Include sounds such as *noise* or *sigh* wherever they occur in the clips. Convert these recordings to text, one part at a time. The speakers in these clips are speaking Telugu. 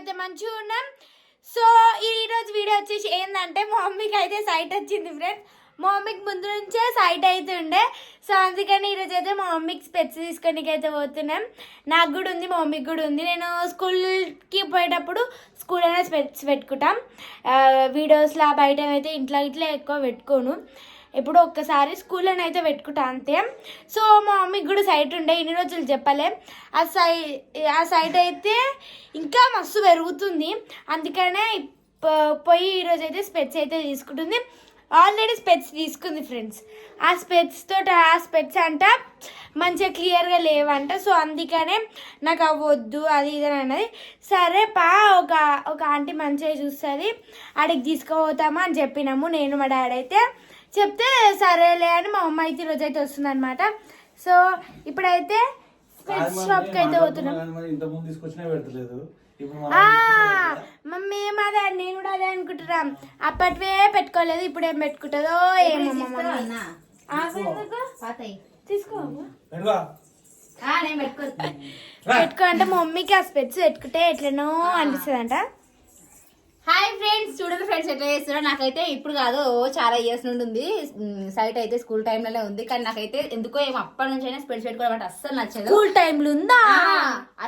అయితే మంచిగా ఉన్నాం. సో ఈరోజు వీడియో వచ్చేసి ఏంటంటే మా మమ్మీకి అయితే సైట్ వచ్చింది ఫ్రెండ్స్ మా మమ్మీకి ముందు నుంచే సైట్ అయితే ఉండే. సో అందుకని ఈరోజు అయితే మా మమ్మీకి స్పెట్స్ తీసుకొని అయితే పోతున్నాం. నాకు కూడా ఉంది మా మమ్మీకి కూడా ఉంది. నేను స్కూల్కి పోయేటప్పుడు స్కూల్ అయినా స్పెట్స్ పెట్టుకుంటాం. వీడియోస్లో బయట అయితే ఇంట్లో ఇట్లా ఎక్కువ పెట్టుకోను. ఎప్పుడో ఒక్కసారి స్కూల్లోనే అయితే పెట్టుకుంటా అంతే. సో మా మమ్మీకి కూడా సైట్ ఉండే ఇన్ని రోజులు చెప్పలే. ఆ సై ఆ సైట్ అయితే ఇంకా మస్తు పెరుగుతుంది. అందుకనే పోయి ఈరోజు అయితే స్పెట్స్ అయితే తీసుకుంటుంది. ఆల్రెడీ స్పెట్స్ తీసుకుంది ఫ్రెండ్స్. ఆ స్పెట్స్ తోటి ఆ స్పెట్స్ అంట మంచిగా క్లియర్గా లేవంట. సో అందుకనే నాకు అవ్వద్దు అది ఇది అని అన్నది. సరే పా ఒక ఒక ఆంటీ మంచిగా చూస్తుంది. ఆడికి తీసుకుపోతామా అని చెప్పినాము నేను మా డాడీ అయితే. చెప్తే సరేలే అని మా అమ్మ అయితే ఈరోజు అయితే వస్తుందన్నమాట. సో ఇప్పుడైతే స్పెట్స్ షాప్కి అయితే పోతున్నాం. ఇంత ముందు తీసుకొచ్చినా పెడతలేదు. ఇప్పుడు మనం ఆ, తీసుకొచ్చాం కదా. మమ్మీ ఏం అదే నేను కూడా అదే అనుకుంటున్నాం. అప్పటివే పెట్టుకోలేదు ఇప్పుడు ఏం పెట్టుకుంటుందో ఏమో? తీసుకో. పెట్టుకో. అంటే మా మమ్మీకి ఆ స్పెట్స్ పెట్టుకుంటే ఎట్లనో అనిపిస్తుంది అంట హాయ్ ఫ్రెండ్స్ చూడండి ఫ్రెండ్స్ ఎట్లా చేస్తారో నాకైతే ఇప్పుడు కాదు చాలా ఇయర్స్ నుండి ఉంది. సైట్ అయితే స్కూల్ టైంలోనే ఉంది కానీ నాకైతే ఎందుకో ఏమో అప్పటి నుంచి అయినా పెట్టుకోవడం అంటే అస్సలు నచ్చదు. స్కూల్ టైంలో ఉందా?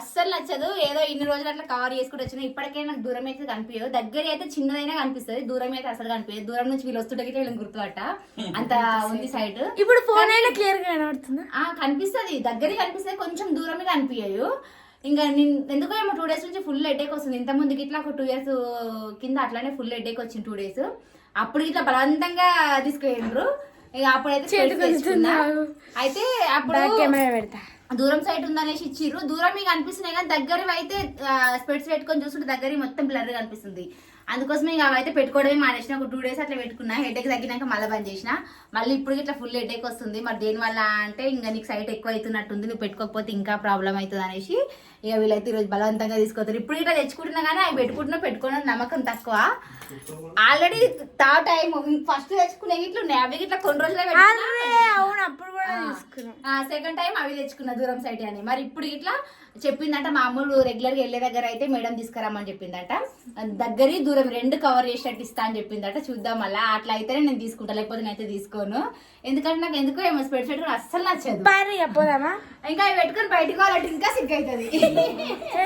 అస్సలు నచ్చదు. ఏదో ఇన్ని రోజులు అట్లా కవర్ చేసుకుంటూ వచ్చిన ఇప్పటికే నాకు దూరం అయితే కనిపించదు. దగ్గర అయితే చిన్నదైనా కనిపిస్తుంది. దూరం అయితే అసలు కనిపించదు. దూరం నుంచి వీళ్ళు వస్తుంటే వీళ్ళని గుర్తుపట్ట. అంత ఉంది సైట్. ఇప్పుడు ఫోన్ అయినా క్లియర్గా కనబడుతుందా? ఆ కనిపిస్తుంది. దగ్గర కనిపిస్తుంది. కొంచెం దూరమే కనిపించదు. ఇంకా నేను ఎందుకో ఏమో టూ డేస్ నుంచి ఫుల్ హెడేక్ వస్తుంది. ఇంత ముందుకి ఇట్లా ఒక టూ ఇయర్స్ కింద అట్లానే ఫుల్ హెడేక్ వచ్చింది టూ డేస్ అప్పుడు ఇట్లా బలవంతంగా తీసుకెళ్ళిండ్రు. ఇక అప్పుడైతే? అయితే అప్పుడు పెడతా. దూరం సైడ్ ఉందనేసి ఇచ్చిర్రు. దూరం మీకు అనిపిస్తున్నాయి కానీ దగ్గరవి అయితే స్పెట్స్ పెట్టుకొని చూస్తుంటే దగ్గర మొత్తం బ్లర్ కనిపిస్తుంది అందుకోసం ఇక అవైతే పెట్టుకోవడమే మానేసిన. ఒక టూ డేస్ అట్లా పెట్టుకున్నా. హెడేక్ తగ్గినాక మళ్ళీ బంద్ చేసిన. మళ్ళీ ఇప్పుడు ఇట్లా ఫుల్ హెడేక్ వస్తుంది. మరి దేని వల్ల అంటే ఇంకా నీకు సైట్ ఎక్కువ అవుతున్నట్టుంది. నువ్వు పెట్టుకోకపోతే ఇంకా ప్రాబ్లం అవుతుంది అనేసి ఇక వీళ్ళైతే ఈరోజు బలవంతంగా తీసుకొస్తారు. ఇప్పుడు ఇట్లా తెచ్చుకుంటున్నా కానీ అవి పెట్టుకుంటున్నా పెట్టుకున్న నమ్మకం తక్కువ. ఆల్రెడీ తా టైం ఫస్ట్ తెచ్చుకునే ఇట్లా ఉన్నాయి. అవి ఇట్లా కొన్ని రోజులే అవును అప్పుడు కూడా సెకండ్ టైం అవి తెచ్చుకున్న దూరం సైట్ అని. మరి ఇప్పుడు ఇట్లా చెప్పిందంట మామూలు రెగ్యులర్గా వెళ్ళే దగ్గర అయితే మేడం తీసుకురామని చెప్పిందట. దగ్గరి దూరం రెండు కవర్ చేసేటట్టు ఇస్తా అని చెప్పిందట. చూద్దాం మళ్ళా అట్లా అయితేనే నేను తీసుకుంటా లేకపోతే నేనైతే తీసుకోను. ఎందుకంటే నాకు ఎందుకో ఏమో స్పెడ్ పెట్టుకుని అస్సలు నచ్చదు. పారి పోదామా ఇంకా అవి పెట్టుకుని బయటకు పోవాలంటే ఇంకా సిగ్గు అవుతుంది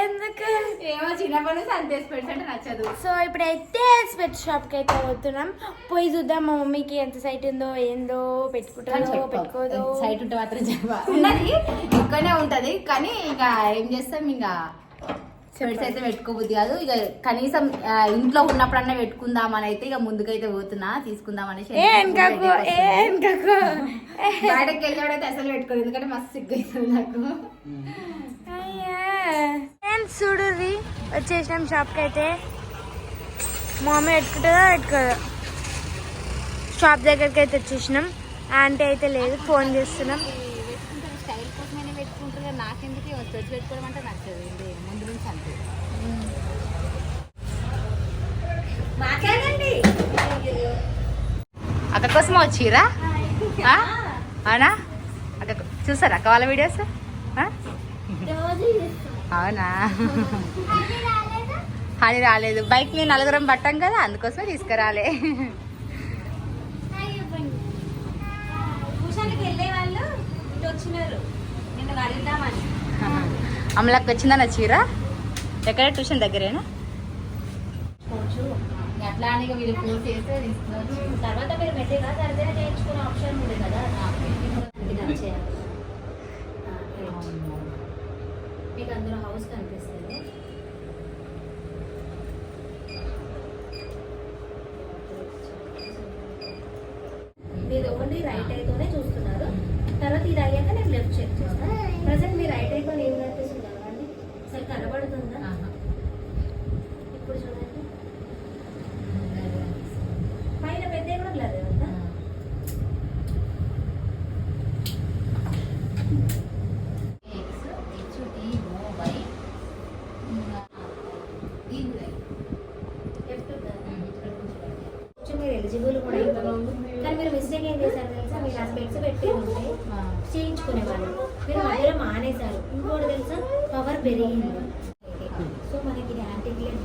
ఎందుకు? ఏమో చిన్నప్పటి నుంచి అంతే స్పెడ్స్ అంటే నచ్చదు. సో ఇప్పుడైతే స్పెట్ షాప్కి అయితే పోతున్నాం. పోయి చూద్దాం మా మమ్మీకి ఎంత సైట్ ఉందో ఏందో పెట్టుకుంటుందో పెట్టుకోదో. సైట్ ఉంటే మాత్రం చెప్ప. ఉన్నది ఇక్కడనే ఉంటది కానీ ఇక ఏం చేస్తాం? ఇంకా స్పెట్స్ అయితే పెట్టుకోబుద్ది కాదు. ఇక కనీసం ఇంట్లో ఉన్నప్పుడన్నా పెట్టుకుందాం అని అయితే ఇక ముందుకైతే పోతున్నా. తీసుకుందాం అనేసి *laughs* బయటకు వెళ్ళాడైతే అసలు పెట్టుకోదు ఎందుకంటే మస్తు సిగ్గు అవుతుంది నాకు. చూడుర్రి వచ్చేసినాం షాప్కి అయితే. మా మమ్మీ పెట్టుకుంటుందా పెట్టుకోదా? షాప్ దగ్గరికి అయితే వచ్చేసినాం. ఆంటీ అయితే లేదు ఫోన్ చేస్తున్నాం. కోసమైనా పెట్టుకుంటారు నాకెందుకు స్పెట్స్ పెట్టుకోవడం అంటే నచ్చదు. ఇది ముందు నుంచి అంతే. మాట్లాడండి. అక్క కోసం వచ్చిరా? అవునా? అక్క చూసారా అక్క వాళ్ళ వీడియోస్? అవునా? అని రాలేదు? బైక్ నేను నలుగురం పట్టాం కదా అందుకోసమే తీసుకురాలే. వచ్చినారు. అమలకి వచ్చిందా చీర? ఎక్కడ? ట్యూషన్ దగ్గరేనా? అట్లా అని వీళ్ళు ఫోన్ చేస్తే తీసుకోవచ్చు తర్వాత మీరు మెట్టిగా సర్జరీ చేయించుకునే ఆప్షన్ ఉంది కదా. ఇది నచ్చేయాలి. ఆ, మీకు అందులో హౌస్ కనిపిస్తుంది. మీరు ఓన్లీ రైట్ అయితేనే చూస్తున్నారు. తర్వాత ఇది చెక్ చేస్తాను ప్రజెంట్ మీ రైట్ అయిపోయి ఏం కనిపిస్తుంది కదండి అసలు కనబడుతుందా? ఇప్పుడు చూడండి. పైన పెద్ద కూడా బ్లర్ ఉందా లెఫ్ట్ కొంచెం మీరు ఎలిజిబుల్ కూడా ఇందులో ఉంది కానీ మీరు మిస్టేక్ ఏం చేశారు తెలుసా మీరు ఆ స్పెక్స్ పెట్టి ఉంటే చేయించుకునేవాళ్ళు మీరు మధ్యలో మానేశారు. ఇంకోటి తెలుసా? పవర్ పెరిగింది. సో మనకి ఇది యాంటీ గ్లేర్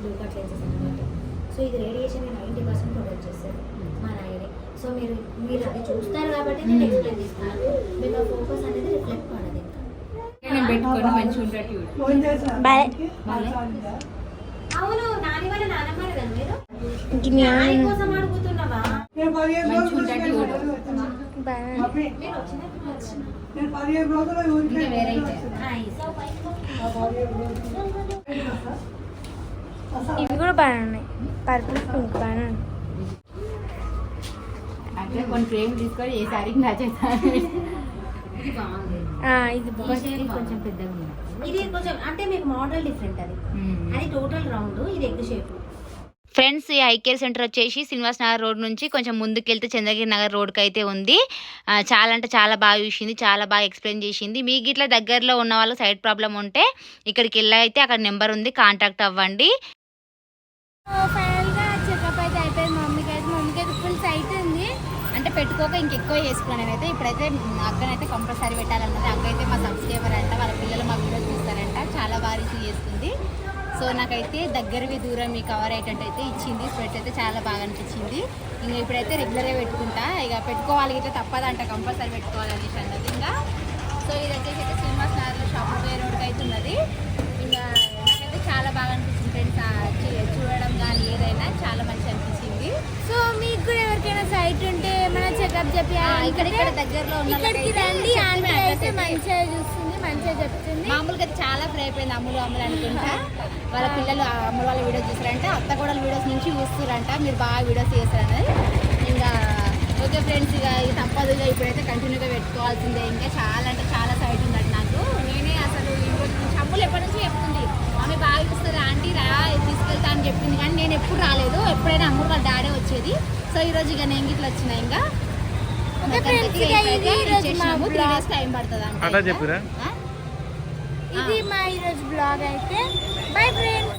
సో ఇది రేడియేషన్ నైంటీ పర్సెంట్ ప్రొటెక్ట్ చేస్తారు మన ఐడి సో మీరు మీరు అది చూస్తారు కాబట్టి నేను ఎక్స్ప్లెయిన్ చేస్తాను. మీకు ఆ ఫోకస్ అనేది రిఫ్లెక్ట్ పడదు ఇంకా. పెట్టుకొని మంచిగా అవును. ఇవి కూడా బాగానే ఉన్నాయి. పర్పుల్ పింక్ బాగానే ఉన్నాయి. అంటే కొన్ని ఫ్రేమ్ తీసుకొని ఏ మ్యాచ్ అవుతారు ఇది బాగుంది. ఆ, ఇది బాగుంది. ఇది కొంచెం పెద్దగా ఉంది. ఇది కొంచెం అంటే మీకు మోడల్ డిఫరెంట్ అది. అది టోటల్ రౌండ్ ఇది ఎగ్ షేప్ ఫ్రెండ్స్ ఈ ఐకేర్ సెంటర్ వచ్చేసి శ్రీనివాస్ నగర్ రోడ్ నుంచి కొంచెం ముందుకెళ్తే చంద్రగిరి నగర్ రోడ్కి అయితే ఉంది. చాలా అంటే చాలా బాగా చూసింది చాలా బాగా ఎక్స్ప్లెయిన్ చేసింది. మీకు ఇట్లా దగ్గరలో ఉన్న వాళ్ళు సైడ్ ప్రాబ్లం ఉంటే ఇక్కడికి వెళ్ళి అయితే అక్కడ నెంబర్ ఉంది కాంటాక్ట్ అవ్వండి. అంటే పెట్టుకోక ఇంకెక్కువ చేసుకున్నాను అయితే ఇప్పుడైతే అక్కనైతే కంపల్సరీ పెట్టాలన్నది అక్క మా సబ్స్క్రైబర్ అంట వాళ్ళ పిల్లలు మా వీడియోస్ చూస్తారంట. చాలా బాగా రిసీవ్ చేస్తుంది సో నాకైతే దగ్గరవి దూరం మీ కవర్ అయ్యేటట్టు అయితే ఇచ్చింది. స్పెట్స్ అయితే చాలా బాగా అనిపించింది. ఇంకా ఇప్పుడైతే రెగ్యులర్గా పెట్టుకుంటా. ఇక పెట్టుకోవాలి ఇట్లా తప్పదంట. కంపల్సరీ పెట్టుకోవాలి అనేసి అన్నది ఇంకా. సో ఇది వచ్చేసి అయితే శ్రీనివాస్ నగర్లో షాప్ వేరే రోడ్కి అయితే ఉన్నది. ఇంకా నాకైతే చాలా బాగా అనిపించింది ఫ్రెండ్స్. చూడడం కానీ ఏదైనా చాలా మంచి అనిపించింది. సో మీకు చెప్పి ఆ, ఇక్కడ ఇక్కడ దగ్గరలో ఇక్కడికి రండి అయితే మంచిగా చూస్తుంది మంచిగా చెప్తుంది. మామూలుగా చాలా ఫ్రై అయిపోయింది అమ్ములు అమ్ములు అనుకుంటా. వాళ్ళ పిల్లలు అమ్ములు వాళ్ళ వీడియోస్ చూస్తారంట. అత్త కూడా వీడియోస్ నుంచి చూస్తారంట. మీరు బాగా వీడియోస్ చేస్తారన్నది. ఇంకా ఓకే ఫ్రెండ్స్ ఇక తప్పదు. ఇక ఇప్పుడైతే కంటిన్యూగా పెట్టుకోవాల్సిందే. ఇంకా చాలా అంటే చాలా సైట్ ఉందండి నాకు. నేనే అసలు ఈ రోజు నుంచి అమ్ములు ఎప్పటి నుంచి చెప్తుంది. ఆమె బాగా చూస్తుంది ఆంటీ రా తీసుకెళ్తా అని చెప్పింది. కానీ నేను ఎప్పుడు రాలేదు. ఎప్పుడైనా అమ్ములు వాళ్ళ డాడే వచ్చేది. సో ఈ రోజు ఇక నేను ఇట్లా వచ్చిన ఇంకా. అట్లా చెప్పురా? ఇది మా ఈరోజు బ్లాగ్ అయితే. Bye friends